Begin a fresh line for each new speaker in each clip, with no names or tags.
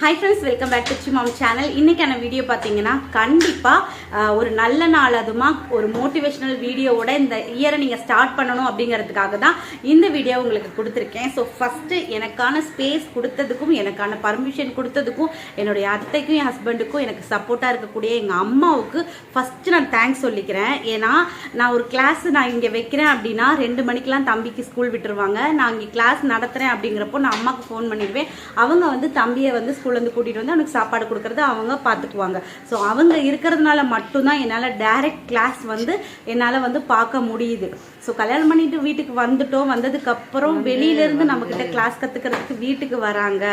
hi friends welcome back to சுமாம் channel இன்னைக்கான video பார்த்தீங்கன்னா கண்டிப்பாக ஒரு நல்ல நாள் அதுமா ஒரு மோட்டிவேஷ்னல் வீடியோவோட இந்த இயரை நீங்கள் ஸ்டார்ட் பண்ணணும் அப்படிங்கிறதுக்காக தான் இந்த வீடியோ உங்களுக்கு கொடுத்துருக்கேன் ஸோ ஃபஸ்ட்டு எனக்கான ஸ்பேஸ் கொடுத்ததுக்கும் எனக்கான பர்மிஷன் கொடுத்ததுக்கும் என்னுடைய அத்தைக்கும் என் ஹஸ்பண்டுக்கும் எனக்கு சப்போர்ட்டாக இருக்கக்கூடிய எங்கள் அம்மாவுக்கு ஃபஸ்ட்டு நான் தேங்க்ஸ் சொல்லிக்கிறேன் ஏன்னா நான் ஒரு கிளாஸ் நான் இங்கே வைக்கிறேன் அப்படின்னா ரெண்டு மணிக்கெலாம் தம்பிக்கு ஸ்கூல் விட்டுருவாங்க நான் இங்கே கிளாஸ் நடத்துகிறேன் அப்படிங்கிறப்போ நான் அம்மாவுக்கு ஃபோன் பண்ணிடுவேன் அவங்க வந்து தம்பியை வந்து ஸ்கூல்லேருந்து கூட்டிகிட்டு வந்து அவனுக்கு சாப்பாடு கொடுக்கறது அவங்க பார்த்துக்குவாங்க ஸோ அவங்க இருக்கிறதுனால மட்டும்தான் என்னால் டைரக்ட் கிளாஸ் வந்து என்னால் வந்து பார்க்க முடியுது ஸோ கல்யாணம் பண்ணிட்டு வீட்டுக்கு வந்துட்டோம் வந்ததுக்கப்புறம் வெளியிலேருந்து நம்மக்கிட்ட கிளாஸ் கற்றுக்கிறதுக்கு வீட்டுக்கு வராங்க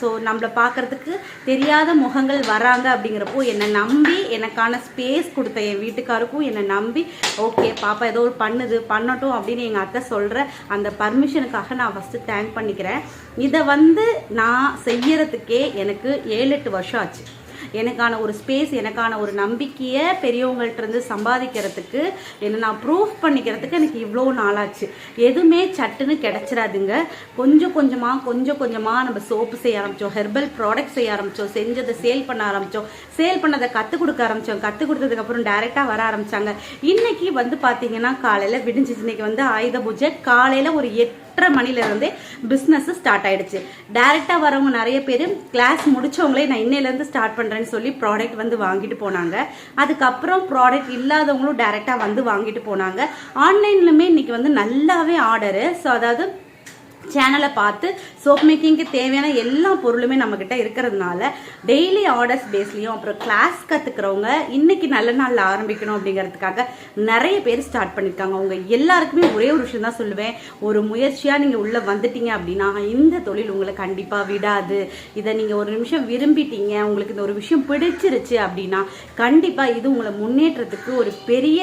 ஸோ நம்மளை பார்க்குறதுக்கு தெரியாத முகங்கள் வராங்க அப்படிங்கிறப்போ என்னை நம்பி எனக்கான ஸ்பேஸ் கொடுத்த என் வீட்டுக்காருக்கும் என்னை நம்பி ஓகே பாப்பா ஏதோ ஒரு பண்ணுது பண்ணட்டும் அப்படின்னு எங்கள் அத்தை சொல்கிற அந்த பர்மிஷனுக்காக நான் ஃபஸ்ட்டு தேங்க் பண்ணிக்கிறேன் இதை வந்து நான் செய்யறதுக்கே எனக்கு ஏழு எட்டு வருஷம் ஆச்சு எனக்கான ஒரு ஸ்பேஸ் எனக்கான ஒரு நம்பிக்கையை பெரியவங்கள்ட்ட இருந்து சம்பாதிக்கிறதுக்கு என்னை நான் ப்ரூஃப் பண்ணிக்கிறதுக்கு எனக்கு இவ்வளோ நாளாச்சு எதுவுமே சட்டுன்னு கிடச்சிடாதுங்க கொஞ்சம் கொஞ்சமாக கொஞ்சம் கொஞ்சமாக நம்ம சோப்பு செய்ய ஆரம்பித்தோம் ஹெர்பல் ப்ராடக்ட் செய்ய ஆரம்பித்தோம் செஞ்சதை சேல் பண்ண ஆரம்பித்தோம் சேல் பண்ணதை கற்றுக் கொடுக்க ஆரம்பித்தோம் கற்றுக் கொடுத்ததுக்கப்புறம் டைரெக்டாக வர ஆரம்பித்தாங்க இன்றைக்கி வந்து பார்த்திங்கன்னா காலையில் விடிஞ்சிச்சு இன்றைக்கி வந்து ஆயுத பூஜை காலையில் ஒரு எட்டு எட்டரை மணிலேருந்து பிஸ்னஸ் ஸ்டார்ட் ஆகிடுச்சு டேரெக்டாக வரவங்க நிறைய பேர் கிளாஸ் முடித்தவங்களே நான் இன்னையிலேருந்து ஸ்டார்ட் பண்ணுறேன்னு சொல்லி ப்ராடக்ட் வந்து வாங்கிட்டு போனாங்க அதுக்கப்புறம் ப்ராடக்ட் இல்லாதவங்களும் டேரெக்டாக வந்து வாங்கிட்டு போனாங்க ஆன்லைன்லுமே இன்றைக்கி வந்து நல்லாவே ஆர்டரு ஸோ அதாவது சேனலை பார்த்து சோப் மேக்கிங்க்கு தேவையான எல்லா பொருளுமே நம்மக்கிட்ட இருக்கிறதுனால டெய்லி ஆர்டர்ஸ் பேஸ்லையும் அப்புறம் கிளாஸ் கற்றுக்கிறவங்க இன்னைக்கு நல்ல நாளில் ஆரம்பிக்கணும் அப்படிங்கிறதுக்காக நிறைய பேர் ஸ்டார்ட் பண்ணியிருக்காங்க அவங்க எல்லாருக்குமே ஒரே ஒரு விஷயம் தான் சொல்லுவேன் ஒரு முயற்சியாக நீங்கள் உள்ளே வந்துட்டீங்க அப்படின்னா இந்த தொழில் உங்களை கண்டிப்பாக விடாது இதை நீங்கள் ஒரு நிமிஷம் விரும்பிட்டீங்க உங்களுக்கு இந்த ஒரு விஷயம் பிடிச்சிருச்சு அப்படின்னா கண்டிப்பாக இது உங்களை முன்னேற்றத்துக்கு ஒரு பெரிய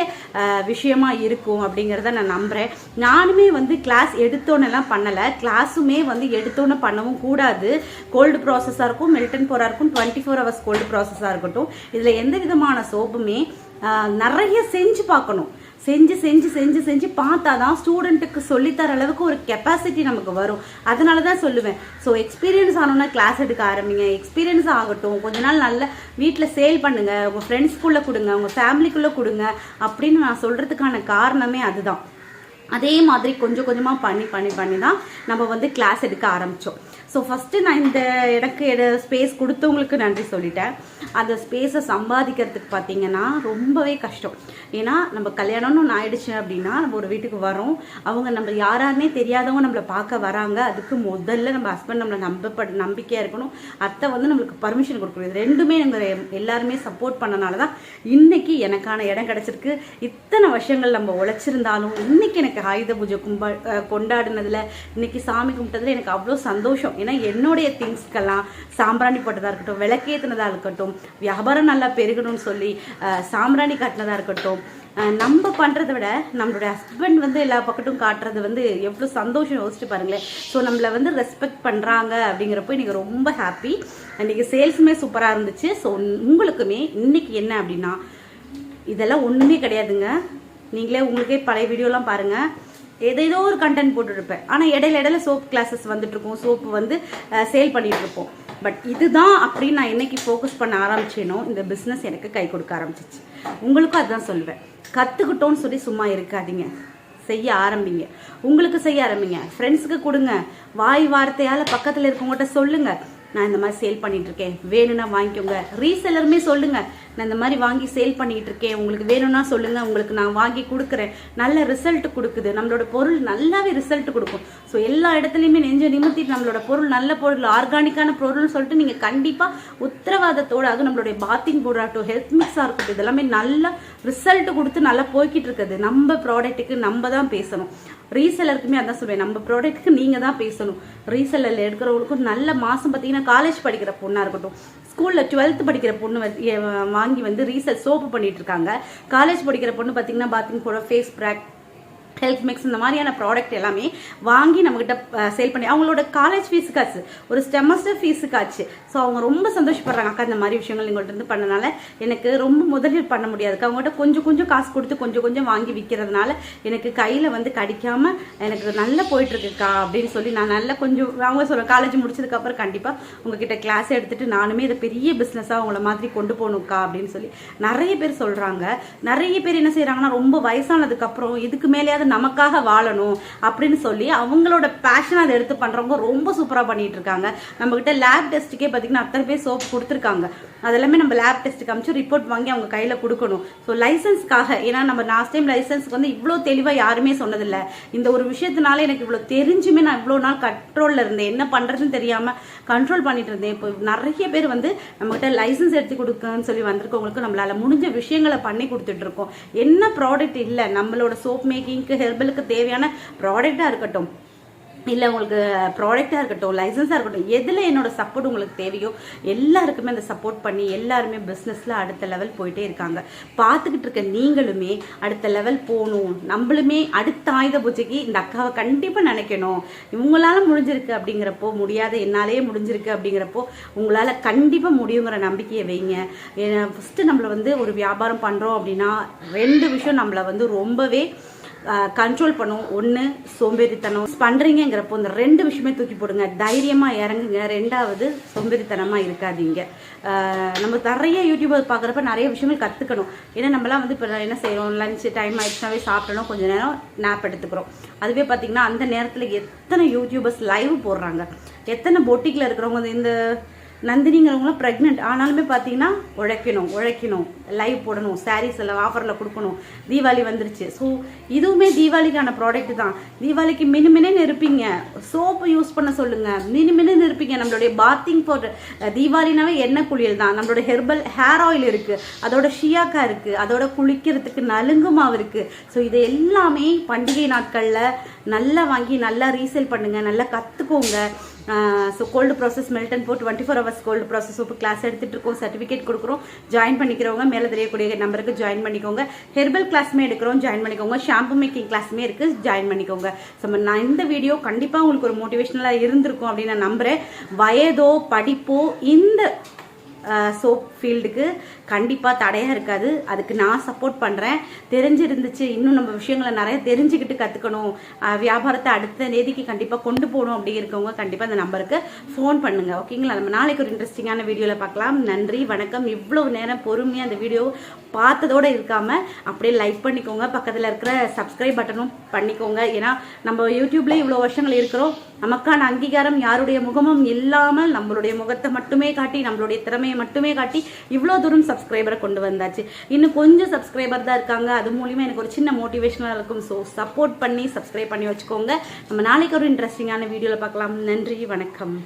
விஷயமா இருக்கும் அப்படிங்கிறத நான் நம்புகிறேன் நானுமே வந்து கிளாஸ் எடுத்தோன்னெல்லாம் பண்ணலை கிளாஸுமே வந்து எடுத்தோன்னு பண்ணவும் கூடாது கோல்டு ப்ராசஸாக இருக்கும் மெல்டன் போராக இருக்கும் டுவெண்ட்டி ஃபோர் ஹவர்ஸ் கோல்டு ப்ராசஸாக இருக்கட்டும் இதில் எந்த விதமான சோப்புமே நிறைய செஞ்சு பார்க்கணும் செஞ்சு செஞ்சு செஞ்சு செஞ்சு பார்த்தா தான் ஸ்டூடெண்ட்டுக்கு சொல்லித்தர அளவுக்கு ஒரு கெப்பாசிட்டி நமக்கு வரும் அதனால தான் சொல்லுவேன் ஸோ எக்ஸ்பீரியன்ஸ் ஆனோம்னா கிளாஸ் எடுக்க ஆரம்பிங்க எக்ஸ்பீரியன்ஸ் ஆகட்டும் கொஞ்ச நாள் நல்ல வீட்டில் சேல் பண்ணுங்கள் உங்கள் ஃப்ரெண்ட்ஸ்குள்ளே கொடுங்க உங்கள் ஃபேமிலிக்குள்ளே கொடுங்க அப்படின்னு நான் சொல்கிறதுக்கான காரணமே அதுதான் அதே மாதிரி கொஞ்சம் கொஞ்சமாக பண்ணி பண்ணி பண்ணி தான் நம்ம வந்து கிளாஸ் எடுக்க ஆரம்பித்தோம் ஸோ ஃபஸ்ட்டு நான் இந்த எனக்கு ஸ்பேஸ் கொடுத்தவங்களுக்கு நன்றி சொல்லிட்டேன் அந்த ஸ்பேஸை சம்பாதிக்கிறதுக்கு பார்த்தீங்கன்னா ரொம்பவே கஷ்டம் ஏன்னா நம்ம கல்யாணம்னு ஒன்று ஆயிடுச்சு அப்படின்னா நம்ம ஒரு வீட்டுக்கு வரோம் அவங்க நம்ம யாராருன்னே தெரியாதவங்க நம்மளை பார்க்க வராங்க அதுக்கு முதல்ல நம்ம ஹஸ்பண்ட் நம்மளை நம்ப நம்பிக்கையாக இருக்கணும் அத்தை வந்து நம்மளுக்கு பர்மிஷன் கொடுக்கணும் ரெண்டுமே நம்ம எல்லாருமே சப்போர்ட் பண்ணனால தான் இன்றைக்கி எனக்கான இடம் கிடச்சிருக்கு இத்தனை வருஷங்கள் நம்ம உழைச்சிருந்தாலும் இன்றைக்கி எனக்கு எனக்கு ஆயுத பூஜை கும்பா கொண்டாடினதுல இன்றைக்கி சாமி கும்பிட்டதுல எனக்கு அவ்வளோ சந்தோஷம் ஏன்னா என்னுடைய திங்ஸ்க்கெல்லாம் சாம்பிராணி போட்டதாக இருக்கட்டும் விளக்கேற்றினதாக இருக்கட்டும் வியாபாரம் நல்லா பெருகணும்னு சொல்லி சாம்பிராணி காட்டினதாக இருக்கட்டும் நம்ம பண்ணுறத விட நம்மளுடைய ஹஸ்பண்ட் வந்து எல்லா பக்கத்தும் காட்டுறது வந்து எவ்வளோ சந்தோஷம் யோசிச்சு பாருங்களேன் ஸோ நம்மளை வந்து ரெஸ்பெக்ட் பண்ணுறாங்க அப்படிங்கிறப்போ இன்றைக்கி ரொம்ப ஹாப்பி இன்றைக்கி சேல்ஸுமே சூப்பராக இருந்துச்சு ஸோ உங்களுக்குமே இன்றைக்கி என்ன அப்படின்னா இதெல்லாம் ஒன்றுமே கிடையாதுங்க நீங்களே உங்களுக்கே பழைய வீடியோலாம் பாருங்கள் எது ஏதோ ஒரு கண்டென்ட் போட்டுருப்பேன் ஆனால் இடையில இடையில சோப் கிளாஸஸ் வந்துட்டுருக்கோம் சோப்பு வந்து சேல் இருப்போம் பட் இதுதான் அப்படின்னு நான் என்னைக்கு ஃபோக்கஸ் பண்ண ஆரம்பிச்சேனோ இந்த பிஸ்னஸ் எனக்கு கை கொடுக்க ஆரம்பிச்சிச்சு உங்களுக்கும் அதுதான் சொல்லுவேன் கற்றுக்கிட்டோன்னு சொல்லி சும்மா இருக்காதீங்க செய்ய ஆரம்பிங்க உங்களுக்கு செய்ய ஆரம்பிங்க ஃப்ரெண்ட்ஸுக்கு கொடுங்க வாய் வார்த்தையால் பக்கத்தில் இருக்கவங்ககிட்ட சொல்லுங்கள் நான் இந்த மாதிரி சேல் பண்ணிட்டு இருக்கேன் வேணும்னா வாங்கிக்கோங்க ரீசெல்லருமே சொல்லுங்க நான் இந்த மாதிரி வாங்கி சேல் பண்ணிட்டு இருக்கேன் உங்களுக்கு வேணும்னா சொல்லுங்க உங்களுக்கு நான் வாங்கி கொடுக்குறேன் நல்ல ரிசல்ட் கொடுக்குது நம்மளோட பொருள் நல்லாவே ரிசல்ட் கொடுக்கும் ஸோ எல்லா இடத்துலையுமே நெஞ்ச நிமித்திட்டு நம்மளோட பொருள் நல்ல பொருள் ஆர்கானிக்கான பொருள்னு சொல்லிட்டு நீங்கள் கண்டிப்பாக உத்தரவாதத்தோடு அதுவும் நம்மளுடைய பாத்திங் போர்ட் ஹெல்த் மிக்ஸாக இருக்கட்டும் இதெல்லாமே நல்ல ரிசல்ட் கொடுத்து நல்லா போய்கிட்டு இருக்குது நம்ம ப்ராடக்ட்டுக்கு நம்ம தான் பேசணும் ரீசெல்லருக்குமே அதான் சொல்லுவேன் நம்ம ப்ராடக்ட்டுக்கு நீங்கள் தான் பேசணும் ரீசெலரில் எடுக்கிறவங்களுக்கும் நல்ல மாதம் பார்த்தீங்கன்னா காலேஜ் படிக்கிற பொண்ணாக இருக்கட்டும் ஸ்கூலில் டுவெல்த் படிக்கிற பொண்ணு வாங்கி வந்து ரீசெல் சோப்பு இருக்காங்க காலேஜ் படிக்கிற பொண்ணு பார்த்தீங்கன்னா பாத்திங் போட ஃபேஸ் ப்ராக் ஹெல்த் மிக்ஸ் இந்த மாதிரியான ப்ராடக்ட் எல்லாமே வாங்கி நம்மக்கிட்ட சேல் பண்ணி அவங்களோட காலேஜ் ஃபீஸுக்காச்சு ஒரு செமஸ்டர் ஃபீஸுக்காச்சு ஸோ அவங்க ரொம்ப சந்தோஷப்படுறாங்க அக்கா இந்த மாதிரி விஷயங்கள் எங்கள்கிட்ட இருந்து பண்ணனால எனக்கு ரொம்ப முதலீடு பண்ண முடியாது அவங்ககிட்ட கொஞ்சம் கொஞ்சம் காசு கொடுத்து கொஞ்சம் கொஞ்சம் வாங்கி விற்கிறதுனால எனக்கு கையில் வந்து கடிக்காம எனக்கு நல்லா போயிட்டுருக்குக்கா அப்படின்னு சொல்லி நான் நல்லா கொஞ்சம் அவங்க சொல்கிறேன் காலேஜ் முடிச்சதுக்கப்புறம் கண்டிப்பாக உங்ககிட்ட கிளாஸ் எடுத்துகிட்டு நானுமே இதை பெரிய பிஸ்னஸாக அவங்கள மாதிரி கொண்டு போகணுக்கா அப்படின்னு சொல்லி நிறைய பேர் சொல்கிறாங்க நிறைய பேர் என்ன செய்கிறாங்கன்னா ரொம்ப வயசானதுக்கப்புறம் இதுக்கு மேலேயாவது நமக்காக வாழணும் அப்படின்னு சொல்லி அவங்களோட பேஷன் அதை எடுத்து பண்ணுறவங்க ரொம்ப சூப்பராக பண்ணிட்டு இருக்காங்க நம்மக்கிட்ட லேப் டெஸ்ட்டுக்கே பார்த்தீங்கன்னா அத்தனை பேர் சோப் கொடுத்துருக்காங்க அதெல்லாமே நம்ம லேப் டெஸ்ட்டுக்கு காமிச்சு ரிப்போர்ட் வாங்கி அவங்க கையில் கொடுக்கணும் ஸோ லைசன்ஸ்க்காக ஏன்னா நம்ம லாஸ்ட் டைம் லைசன்ஸ்க்கு வந்து இவ்வளோ தெளிவாக யாருமே சொன்னதில்லை இந்த ஒரு விஷயத்தினால எனக்கு இவ்வளோ தெரிஞ்சுமே நான் இவ்வளோ நாள் கண்ட்ரோலில் இருந்தேன் என்ன பண்ணுறதுன்னு தெரியாமல் கண்ட்ரோல் பண்ணிட்டு இருந்தேன் இப்போ நிறைய பேர் வந்து நம்மகிட்ட லைசன்ஸ் எடுத்து கொடுக்கன்னு சொல்லி வந்திருக்கவங்களுக்கு நம்மளால் முடிஞ்ச விஷயங்களை பண்ணி கொடுத்துட்ருக்கோம் என்ன ப்ராடக்ட் இல்லை நம்மளோட சோப் மேக்கிங்க்கு ஹெர்பலுக்கு தேவையான ப்ராடக்டாக இருக்கட்டும் இல்லை உங்களுக்கு ப்ராடக்டாக இருக்கட்டும் லைசன்ஸாக இருக்கட்டும் எதில் என்னோட சப்போர்ட் உங்களுக்கு தேவையோ எல்லாருக்குமே அந்த சப்போர்ட் பண்ணி எல்லாருமே பிஸ்னஸில் அடுத்த லெவல் போயிட்டே இருக்காங்க பார்த்துக்கிட்டு இருக்க நீங்களுமே அடுத்த லெவல் போகணும் நம்மளுமே அடுத்த ஆயுத பூஜைக்கு இந்த அக்காவை கண்டிப்பாக நினைக்கணும் இவங்களால முடிஞ்சிருக்கு அப்படிங்கிறப்போ முடியாத என்னாலேயே முடிஞ்சிருக்கு அப்படிங்கிறப்போ உங்களால் கண்டிப்பாக முடியுங்கிற நம்பிக்கையை வைங்க ஃபஸ்ட்டு நம்மளை வந்து ஒரு வியாபாரம் பண்ணுறோம் அப்படின்னா ரெண்டு விஷயம் நம்மளை வந்து ரொம்பவே கண்ட்ரோல் பண்ணும் ஒன்று சோம்பேறித்தனம் பண்ணுறீங்கிறப்போ இந்த ரெண்டு விஷயமே தூக்கி போடுங்க தைரியமாக இறங்குங்க ரெண்டாவது சோம்பேறித்தனமாக இருக்காதீங்க நம்ம நிறைய யூடியூபர் பார்க்குறப்ப நிறைய விஷயங்கள் கற்றுக்கணும் ஏன்னா நம்மளாம் வந்து இப்போ என்ன செய்யறோம் லஞ்ச் டைம் ஆயிடுச்சுனாவே சாப்பிடணும் கொஞ்சம் நேரம் நேப் எடுத்துக்கிறோம் அதுவே பார்த்திங்கன்னா அந்த நேரத்தில் எத்தனை யூடியூபர்ஸ் லைவ் போடுறாங்க எத்தனை பொட்டிக்கில் இருக்கிறவங்க இந்த நந்தினிங்கிறவங்களாம் ப்ரெக்னென்ட் ஆனாலுமே பார்த்தீங்கன்னா உழைக்கணும் உழைக்கணும் லைவ் போடணும் சாரீஸ் எல்லாம் ஆஃபரில் கொடுக்கணும் தீபாவளி வந்துருச்சு ஸோ இதுவுமே தீபாவளிக்கான ப்ராடக்ட் தான் தீபாவளிக்கு மினுமினு இருப்பீங்க சோப்பு யூஸ் பண்ண சொல்லுங்கள் மினுமினு இருப்பீங்க நம்மளுடைய பாத்திங் பவுடர் தீபாவளினாவே எண்ணெய் குளியல் தான் நம்மளோட ஹெர்பல் ஹேர் ஆயில் இருக்குது அதோட ஷியாக்கா இருக்குது அதோட குளிக்கிறதுக்கு நலுங்கு மாவு இருக்குது ஸோ இது எல்லாமே பண்டிகை நாட்களில் நல்லா வாங்கி நல்லா ரீசேல் பண்ணுங்கள் நல்லா கற்றுக்கோங்க so cold process melt and pour twenty four hours cold process இப்போ கிளாஸ் எடுத்துகிட்டு இருக்கோம் சர்டிஃபிகேட் கொடுக்குறோம் ஜாயின் பண்ணிக்கிறவங்க மேலே தெரியக்கூடிய நம்பருக்கு ஜாயின் பண்ணிக்கோங்க ஹெர்பல் கிளாஸுமே எடுக்கிறோம் ஜாயின் பண்ணிக்கோங்க ஷாம்பு மேக்கிங் கிளாஸுமே இருக்குது ஜாயின் பண்ணிக்கோங்க ஸோ நான் இந்த வீடியோ கண்டிப்பாக உங்களுக்கு ஒரு மோட்டிவேஷனலாக இருந்திருக்கும் அப்படின்னு நான் நம்புகிறேன் வயதோ படிப்போ இந்த சோப் ஃபீல்டுக்கு கண்டிப்பாக தடையாக இருக்காது அதுக்கு நான் சப்போர்ட் பண்ணுறேன் தெரிஞ்சிருந்துச்சு இன்னும் நம்ம விஷயங்களை நிறைய தெரிஞ்சுக்கிட்டு கற்றுக்கணும் வியாபாரத்தை அடுத்த நேதிக்கு கண்டிப்பாக கொண்டு போகணும் அப்படி இருக்கவங்க கண்டிப்பாக அந்த நம்பருக்கு ஃபோன் பண்ணுங்கள் ஓகேங்களா நம்ம நாளைக்கு ஒரு இன்ட்ரெஸ்டிங்கான வீடியோவில் பார்க்கலாம் நன்றி வணக்கம் இவ்வளோ நேரம் பொறுமையாக அந்த வீடியோ பார்த்ததோடு இருக்காமல் அப்படியே லைக் பண்ணிக்கோங்க பக்கத்தில் இருக்கிற சப்ஸ்கிரைப் பட்டனும் பண்ணிக்கோங்க ஏன்னா நம்ம யூடியூப்லேயே இவ்வளோ வருஷங்கள் இருக்கிறோம் நமக்கான அங்கீகாரம் யாருடைய முகமும் இல்லாமல் நம்மளுடைய முகத்தை மட்டுமே காட்டி நம்மளுடைய திறமையை மட்டுமே காட்டி இவ்வளோ தூரம் சப்ஸ்கிரைபரை கொண்டு வந்தாச்சு இன்னும் கொஞ்சம் சப்ஸ்கிரைபர் தான் இருக்காங்க அது மூலியமாக எனக்கு ஒரு சின்ன மோட்டிவேஷனாக இருக்கும் ஸோ சப்போர்ட் பண்ணி சப்ஸ்கிரைப் பண்ணி வச்சுக்கோங்க நம்ம நாளைக்கு ஒரு இன்ட்ரெஸ்டிங்கான வீடியோவில் பார்க்கலாம் நன்றி வணக்கம்